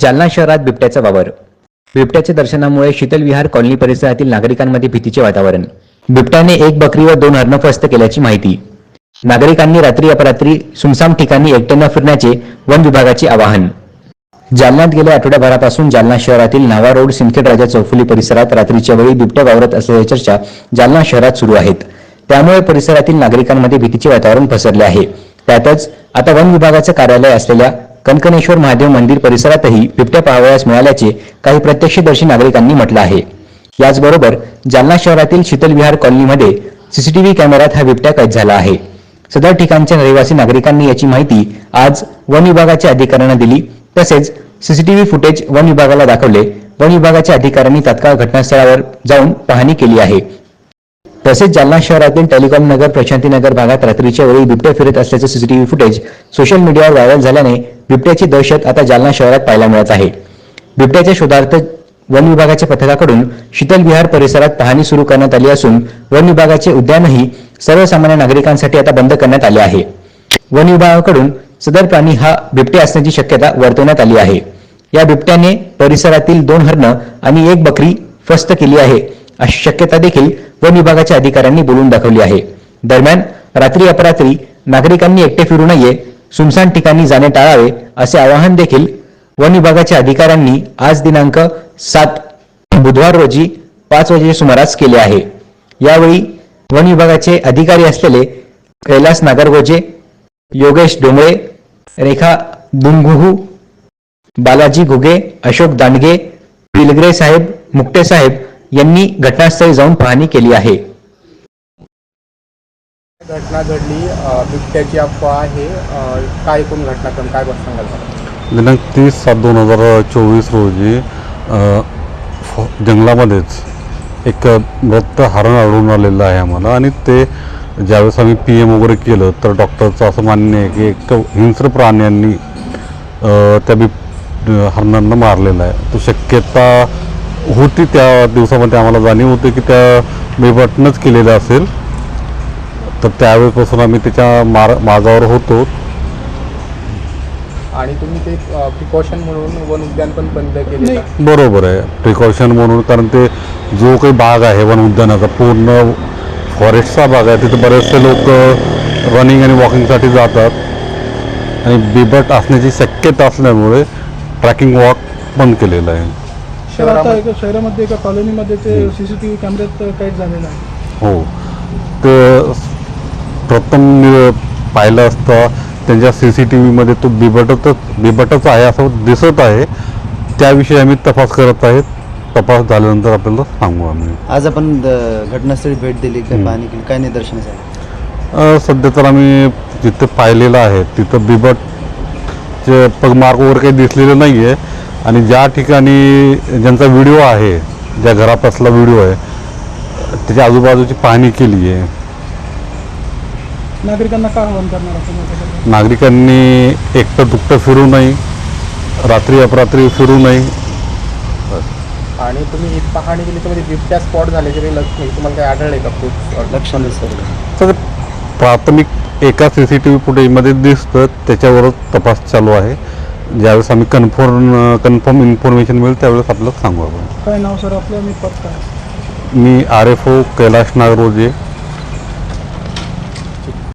जालना शहरात बिबट्याचा वावर. बिबट्याच्या दर्शनामुळे शीतल विहार कॉलनी परिसरातील नागरिकांमध्ये भीतीचे वातावरण. बिबट्याने एक बकरी व दोन हरणं फस्त केल्याची माहिती. नागरिकांनी रात्री अपरात्री सुमसाम ठिकाणी एकट्यानं न फिरण्याचे वन विभागाचे आवाहन. जालन्यात गेल्या आठवड्याभरापासून जालना शहरातील नावा रोड सिंदखेड राजा चौफुली परिसरात रात्रीच्या वेळी बिबट्या वावरत असल्याच्या चर्चा जालना शहरात सुरू आहेत. त्यामुळे परिसरातील नागरिकांमध्ये भीतीचे वातावरण पसरले आहे. त्यातच आता वन विभागाचं कार्यालय असलेल्या कणकणेश्वर महादेव मंदिर परिसरातही बिबट्या पाहावयास मिळाल्याचे काही प्रत्यक्षदर्शी नागरिकांनी म्हटलं आहे. याचबरोबर जालना शहरातील शीतलविहार कॉलनीमध्ये सीसीटीव्ही कॅमेऱ्यात हा बिबट्या कैद झाला आहे. सदर ठिकाणच्या रहिवासी नागरिकांनी याची माहिती आज वन विभागाच्या अधिकाऱ्यांना दिली. तसेच सीसीटीव्ही फुटेज वन विभागाला दाखवले. वन विभागाच्या अधिकाऱ्यांनी तात्काळ घटनास्थळावर जाऊन पाहणी केली आहे. तसेच जालना शहरातील टेलिकॉम नगर प्रशांतीनगर भागात रात्रीच्या वेळी बिबट्या फिरत असल्याचे सीसीटीव्ही फुटेज सोशल मीडियावर व्हायरल झाल्याने बिबट्याची दहशत आता जालना शहरात पाहायला मिळत आहे. बिबट्याच्या शोधार्थ वन विभागाच्या पथकाकडून शीतल विहार परिसरात पाहणी सुरू करण्यात आली असून वन विभागाचे उद्यानही सर्वसामान्य नागरिकांसाठी आता बंद करण्यात आले आहे. वन विभागाकडून सदर प्राणी हा बिबटे असण्याची शक्यता वर्तवण्यात आली आहे. या बिबट्याने परिसरातील दोन हरण आणि एक बकरी फस्त केली आहे अशी शक्यता देखील वन विभागाच्या अधिकाऱ्यांनी बोलून दाखवली आहे. दरम्यान रात्री अपरात्री नागरिकांनी एकटे फिरू नये सुमसान ठिकाणी जाणे टाळावे असे आवाहन देखील वन विभागाच्या अधिकाऱ्यांनी आज दिनांक सात बुधवार रोजी पाच वाजेच्या सुमारास केले आहे. यावेळी वन विभागाचे अधिकारी असलेले कैलास नागरगोजे योगेश डोंगळे रेखा दुंगुहू बालाजी घुगे अशोक दांडगे पिलग्रे साहेब मुक्टे साहेब यांनी घटनास्थळी जाऊन पाहणी केली आहे. घटना घडली बिबट्याची अफवा आहे काय एकूण घटनाक्रम काय सांगाल दिनांक तीस सात दोन हजार चोवीस रोजी फ- जंगलामध्येच एक मृत हरण आढळून आलेलं आहे आम्हाला. आणि ते ज्यावेळेस आम्ही पी एम वगैरे केलं तर डॉक्टरचं असं मान्य आहे की एक हिंस्र प्राण्यांनी त्या बिब हरणांना मारलेलं आहे. तो शक्यता होती त्या दिवसामध्ये आम्हाला जाणीव होती की त्या बिबटनंच केलेलं असेल. तर त्यावेळेपासून आम्ही त्याच्या मार मागावर होतो. आणि तुम्ही ते प्रिकॉशन म्हणून वन उद्यान पण बंद केले? बरोबर आहे. प्रिकॉशन म्हणून कारण ते जो काही भाग आहे वन उद्यानाचा पूर्ण फॉरेस्टचा भाग आहे तिथे बरेचसे लोक रनिंग आणि वॉकिंगसाठी जातात. आणि बिबट असण्याची शक्यता असल्यामुळे ट्रॅकिंग वॉक बंद केलेलं आहे. शहरामध्ये? एका शहरामध्ये एका कॉलनीमध्ये ते सीसीटीव्ही कॅमेऱ्यात कैद झालेलं आहे हो. ते प्रथम मी पाहिलं असता त्यांच्या सी सी टी व्हीमध्ये तो बिबटच बिबटच आहे असं दिसत आहे. त्याविषयी आम्ही तपास करत आहेत. तपास झाल्यानंतर आपल्याला सांगू आम्ही. आज आपण घटनास्थळी भेट दिली काय पाहणी केली? काय निदर्शन झालं? सध्या तर आम्ही जिथे पाहिलेलं आहे तिथं बिबटचे पगमार्क वगैरे काही दिसलेलं नाही आहे आणि ज्या ठिकाणी ज्यांचा व्हिडिओ आहे ज्या घरात असला व्हिडिओ आहे त्याच्या आजूबाजूची पाहणी केली आहे नागरिकांना काय आवाहन करणार आपण याच्याबद्दल? नागरिकांनी एकटं दुकटं फिरू नये रात्री अपरात्री फिरू नये. आणि तुम्ही ही पाहणी केली त्यामध्ये बिबट्या स्पॉट झाल्याचे काही लक्ष नाही तुम्हाला काही आढळले का खूप? लक्ष नाही सर. तर प्राथमिक एका सी सी टी व्ही फुटेजमध्ये दिसतं त्याच्यावरच तपास चालू आहे. ज्यावेळेस आम्ही कन्फर्म कन्फर्म इन्फॉर्मेशन मिळेल त्यावेळेस आपल्याला सांगू आपण. काय नाव सर आपलं? मी पत्ता. आहे मी R F O Kailash Nagroje.